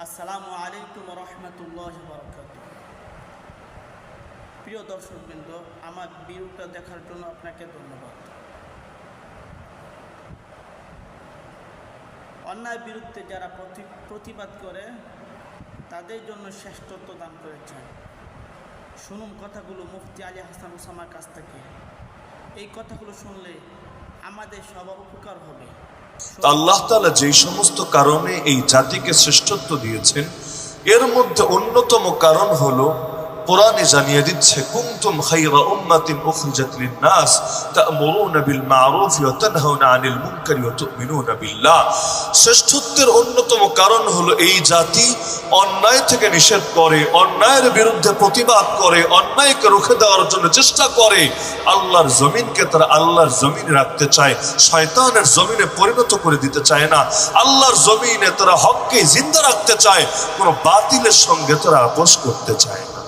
আসসালামু আলাইকুম রহমতুল্লাহ বরকাত প্রিয় দর্শকবৃন্দ, আমার ভিডিওটা দেখার জন্য আপনাকে ধন্যবাদ। অন্যায় বিরুদ্ধে যারা প্রতি- প্রতিবাদ করে, তাদের জন্য শ্রেষ্ঠত্ব দান করেছেন। শুনুন কথাগুলো মুফতি আলী হাসান ওসামার কাছ থেকে। এই কথাগুলো শুনলে আমাদের সবার উপকার হবে। আল্লাহ তালা যেই সমস্ত কারণে এই জাতিকে শ্রেষ্ঠত্ব দিয়েছেন এর মধ্যে অন্যতম কারণ হলো কোরআনে জানিয়ে দিচ্ছে, কুনতুম খায়রা উম্মাতিন উখরিজাত লিন-নাস তা'মুরুনা বিল মা'রুফ ওয়া তানহাউনা আনিল মুনকারি ওয়া তু'মিনুনা বিল্লাহ। শ্রেষ্ঠত্বের অন্যতম কারণ হলো এই জাতি অন্যায় থেকে নিষেধ করে, অন্যায়ের বিরুদ্ধে প্রতিবাদ করে, অন্যায়কে রুখে দেওয়ার জন্য চেষ্টা করে। আল্লাহর জমিনকে তারা আল্লাহর জমিনে রাখতে চায়, শয়তানের জমিনে পরিণত করে দিতে চায় না। আল্লাহর জমিনে তারা হককে জিন্দা রাখতে চায়, কোনো বাতিলের সঙ্গে তারা আপোষ করতে চায় না।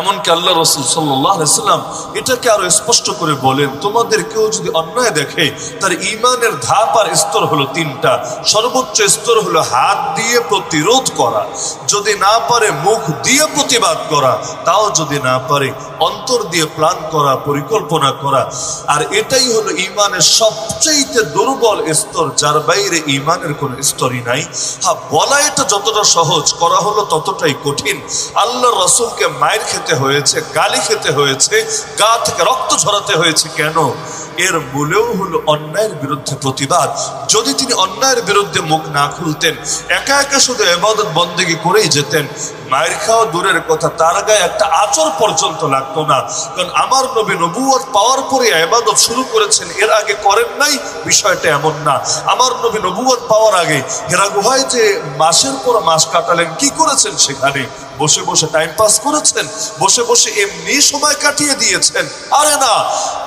এমনকি আল্লাহ রসুল সাল্লাম এটাকে আরও স্পষ্ট করে বলেন, তোমাদের কেউ যদি অন্যায় দেখে, তার ইমানের ধাপ আর স্তর হলো তিনটা। সর্বোচ্চ স্তর হলো হাত দিয়ে প্রতিরোধ করা। যদি না পারে মুখ দিয়ে প্রতিবাদ করা, তাও যদি না পারে অন্তর দিয়ে প্ল্যান করা, পরিকল্পনা করা। আর এটাই হলো ইমানের সবচেয়ে দুর্বল স্তর, যার বাইরে ইমানের কোনো স্তরই নাই। হ্যাঁ বলা এটা যতটা সহজ, করা হলো ততটাই কঠিন। আল্লাহ রসুলকে মায়ের হয়েছে গালি খেতে হয়েছে গা থেকে রক্ত ঝরাতে হয়েছে কেন? এর মূলেও হলো অন্যায়ের বিরুদ্ধে প্রতিবাদ। যদি তিনি অন্যায়ের বিরুদ্ধে মুখ না খুলতেন, একা একা শুধু এবাদত বন্দেগী করেই যেতেন, মায়ের খাওয়া দূরের কথা তার গায়ে একটা আচর পর্যন্ত লাগতো না। কারণ আমার নবী নবুয়ত পাওয়ার পরে এবাদত শুরু করেছেন, এর আগে করেন নাই, বিষয়টা এমন না। আমার নবী নবুয়ত পাওয়ার আগে হেরা গুহায় যে মাসের পর মাস কাটালেন, কি করেছেন সেখানে? বসে বসে টাইম পাস করেছেন, বসে বসে এমনি সময় কাটিয়ে দিয়েছেন। আরে না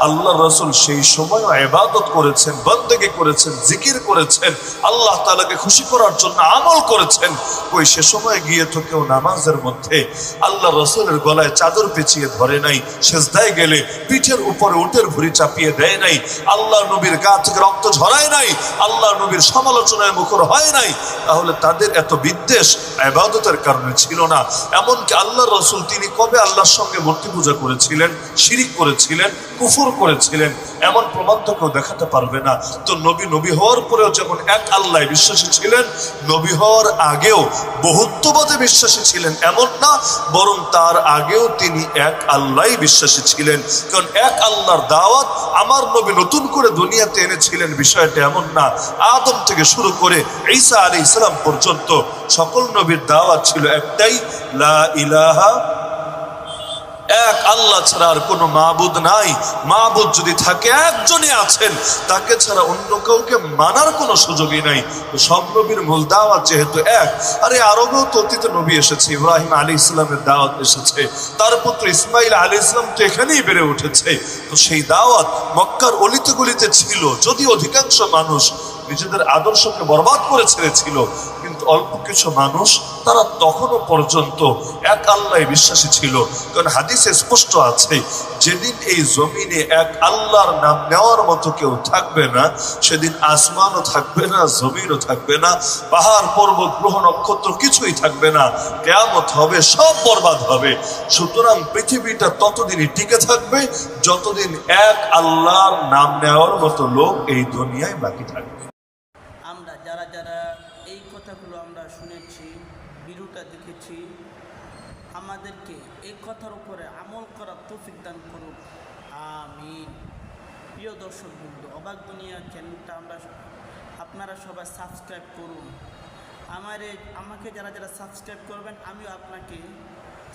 আল্লাহ রসুল সেই সময় এবাদত করেছেন বন্দেগি করেছেন, জিকির করেছেন, আল্লাহ তালাকে খুশি করার জন্য আমল করেছেন। ওই সে সময় গিয়ে তো কেউ নামাজের মধ্যে আল্লাহ রসুলের গলায় চাদর পেঁচিয়ে ধরে নাই, সেজদায় গেলে পিঠের উপরে উটের ভুড়ি চাপিয়ে দেয় নাই, আল্লাহ নবীর গা থেকে রক্ত ঝরায় নাই, আল্লাহ নবীর সমালোচনায় মুখর হয় নাই। তাহলে তাদের এত বিদ্বেষ আবাদতের কারণে ছিল না। এমনকি আল্লাহ রসুল তিনি কবে আল্লাহর সঙ্গে মূর্তি পূজা করেছিলেন, শিরিক করেছিলেন, কুফুর করেছিলেন প্রমাণ কেউ দেখাতে পারবে না। তো নবী নবী হওয়ার পরেও যেমন এক আল্লাহ বিশ্বাসী ছিলেন, নবী হওয়ার আগেও বহুত্ববাদে বিশ্বাসী ছিলেন। এমন না, বরং তার আগেও তিনি এক আল্লাহ বিশ্বাসী ছিলেন। কারণ এক আল্লাহর দাওয়াত আমার নবী নতুন করে দুনিয়াতে এনেছিলেন, বিষয়টা এমন না। আদম থেকে শুরু করে ঈসা আলী ইসলাম পর্যন্ত সকল নবীর দাওয়াত ছিল একটাই, লা ইলাহা এক আল্লাহ ছাড়া আর কোনো মাহবুদ নাই। মাবুদ যদি থাকে, একজনই আছেন, তাকে ছাড়া অন্য কাউকে মানার কোনো সুযোগই নাই। সব নবীর মূল দাওয়াত যেহেতু এক, আরে আরবেও তো অতীতে নবী এসেছে, ইব্রাহিম আলী ইসলামের দাওয়াত এসেছে, তার পুত্র ইসমাইল আলী ইসলাম তো এখানেই বেড়ে উঠেছে। তো সেই দাওয়াত মক্কার অলিতে গলিতে ছিল যদি অধিকাংশ মানুষ নিজেদের আদর্শকে বরবাদ করে ছেড়েছিল কিন্তু অল্প কিছু মানুষ তারা তখনও পর্যন্ত এক আল্লাহ বিশ্বাসী ছিল। কারণ হাদিসে স্পষ্ট আছে, যেদিন এই জমিনে এক আল্লাহর নাম নেওয়ার মতো কেউ থাকবে না, সেদিন আসমানও থাকবে না, জমিনও থাকবে না, পাহাড়, পর্বত, গ্রহ, নক্ষত্র কিছুই থাকবে না। কেয়ামত হবে, সব বরবাদ হবে। সুতরাং পৃথিবীটা ততদিনই টিকে থাকবে, যতদিন এক আল্লাহর নাম নেওয়ার মতো লোক এই দুনিয়ায় বাকি থাকবে আমরা যারা যারা এই কথাগুলো আমরা শুনেছি ভিডিওটা দেখেছি আমাদেরকে এই কথার উপরে আমল করার তৌফিক দান করুন। আমিন। প্রিয় দর্শক বন্ধু, অবাক দুনিয়া চ্যানেলটা আমরা আপনারা সবাই সাবস্ক্রাইব করুন। আমার আমাকে যারা যারা সাবস্ক্রাইব করবেন, আমিও আপনাকে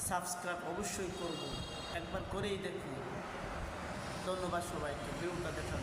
সাবস্ক্রাইব অবশ্যই করব। একবার করেই দেখুন। ধন্যবাদ সবাইকে। ভিডিওটা দেখার